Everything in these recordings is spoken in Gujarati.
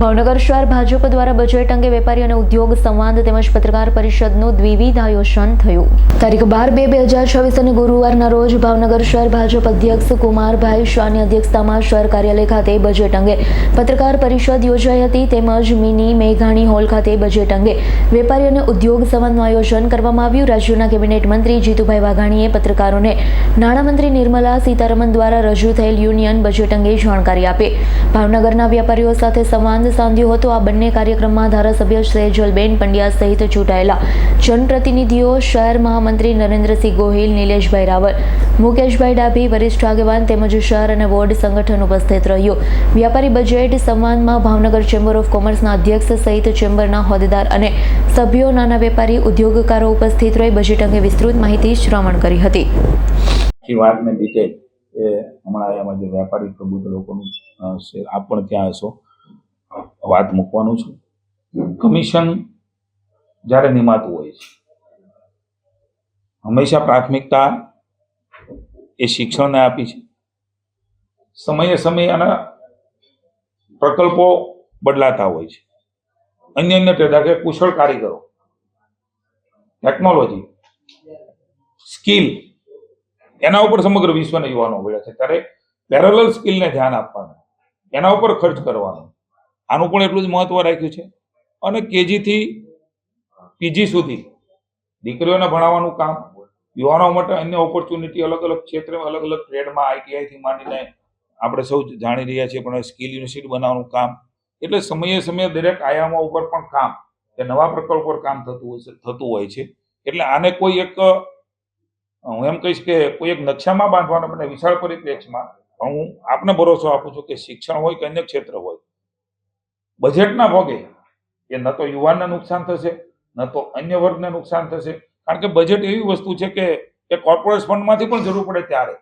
ભાવનગર શહેર ભાજપ દ્વારા બજેટ અંગે વેપારી અને ઉદ્યોગ સંવાદ તેમજ પત્રકાર પરિષદનું દ્વિવિધ આયોજન થયું. તારીખ બાર બે બે હજાર છવ્વીસ અને ગુરુવારના રોજ ભાવનગર શહેર ભાજપ અધ્યક્ષ કુમારભાઈ શાહની અધ્યક્ષતામાં શહેર કાર્યાલય ખાતે બજેટ અંગે પત્રકાર પરિષદ યોજાઈ હતી. તેમજ મિની મેઘાણી હોલ ખાતે બજેટ અંગે વેપારી અને ઉદ્યોગ સંવાદનું આયોજન કરવામાં આવ્યું. રાજ્યના કેબિનેટ મંત્રી જીતુભાઈ વાઘાણીએ પત્રકારોને નાણામંત્રી નિર્મલા સીતારમણ દ્વારા રજૂ થયેલ યુનિયન બજેટ અંગે જાણકારી આપી. ભાવનગરના વેપારીઓ સાથે સંવાદ સાધ્યો હતો. આ બંને કાર્યક્રમમાં ધારાસભ્ય સેજલબેન પંડ્યા સહિત ચૂંટાયેલા જનપ્રતિનિધિઓ, શહેર મહામંત્રી નરેન્દ્રસિંહ ગોહિલ, નિલેશભાઈ રાવલ, મુકેશભાઈ ડાભી, વરિષ્ઠ આગેવાન તેમજ શહેર અને વોર્ડ સંગઠન ઉપસ્થિત રહ્યું. વ્યાપારી બજેટ સંવાદમાં ભાવનગર ચેમ્બર ઓફ કોમર્સના અધ્યક્ષ સહિત ચેમ્બરના હોદ્દેદાર અને સભ્યો, નાના વેપારી, ઉદ્યોગકારો ઉપસ્થિત રહી બજેટ અંગે વિસ્તૃત માહિતી શ્રવણ કરી હતી. વાતને ડિટેલ હમણાં એમાં જે વેપારી પ્રબુદ્ધ લોકોનું આપ પણ ત્યાં હશો. વાત મૂકવાનું છું. કમિશન જ્યારે નિમાતું હોય છે. હંમેશા પ્રાથમિકતા એ શિક્ષણને આપી છે. સમયે સમયે આના પ્રકલ્પો બદલાતા હોય છે. અન્ય અન્ય પેદા કે કુશળ કારીગરો. ટેકનોલોજી સ્કિલ એના ઉપર સમગ્ર વિશ્વના યુવાનો મળ્યા છે. ત્યારે પેરેલલ સ્કિલને ધ્યાન આપવાનું, એના ઉપર ખર્ચ કરવાનો. આનું પણ એટલું જ મહત્વ રાખ્યું છે. અને કેજીથી પીજી સુધી દીકરીઓને ભણાવવાનું કામ, યુવાનો માટે અન્ય ઓપોર્ચ્યુનિટી અલગ અલગ ક્ષેત્રે અલગ અલગ ટ્રેડમાં આઈટીઆઈથી માંડીને આપણે સૌ જાણી રહ્યા છીએ, પણ સ્કિલ યુનિવર્સિટી બનાવવાનું કામ. એટલે સમયે સમયે દરેક આયામો ઉપર પણ કામ, કે નવા પ્રકલ્પ પર કામ થતું હોય છે, થતું હોય છે. એટલે આને કોઈ એક, હું એમ કહીશ કે કોઈ એક નકશામાં બાંધવાનો મને વિશાળ પરિપ્રેક્ષમાં હું આપને ભરોસો આપું છું કે શિક્ષણ હોય કે અન્ય ક્ષેત્ર હોય બજેટના ભોગે એ ન તો યુવાનને નુકસાન થશે, ન તો અન્ય વર્ગને નુકસાન થશે. કારણ કે બજેટ એવી વસ્તુ છે કે એ કોર્પોરેટ ફંડમાંથી પણ જરૂર પડે ત્યારે.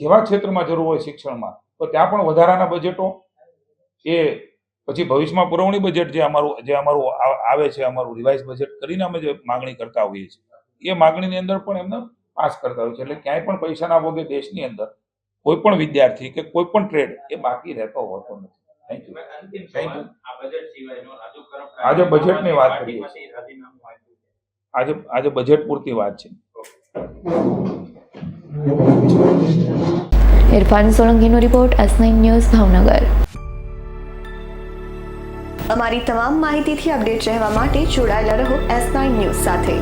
જેવા ક્ષેત્રમાં જરૂર હોય શિક્ષણમાં, તો ત્યાં પણ વધારાના બજેટો. એ પછી ભવિષ્યમાં પુરવણી બજેટ જે અમારું જે અમારું આવે છે, અમારું રિવાઇઝ બજેટ કરીને અમે જે માગણી કરતા હોઈએ છીએ. એ માગણીની અંદર પણ એમને પાસ કરતા હોય છે એટલે ક્યાંય પણ પૈસાના ભોગે દેશની અંદર કોઈ પણ વિદ્યાર્થી કે કોઈ પણ ટ્રેડ એ બાકી રહેતો હોતો નથી. આજે બજેટની વાત કરીએ. આજે આજે બજેટ પૂરતી વાત છે. Irfan સોલંકીનો report S nine news Bhavnagar. અમારી તમામ માહિતીથી અપડેટ રહેવા માટે જોડાયેલા રહો એસ નાઇન ન્યૂઝ સાથે.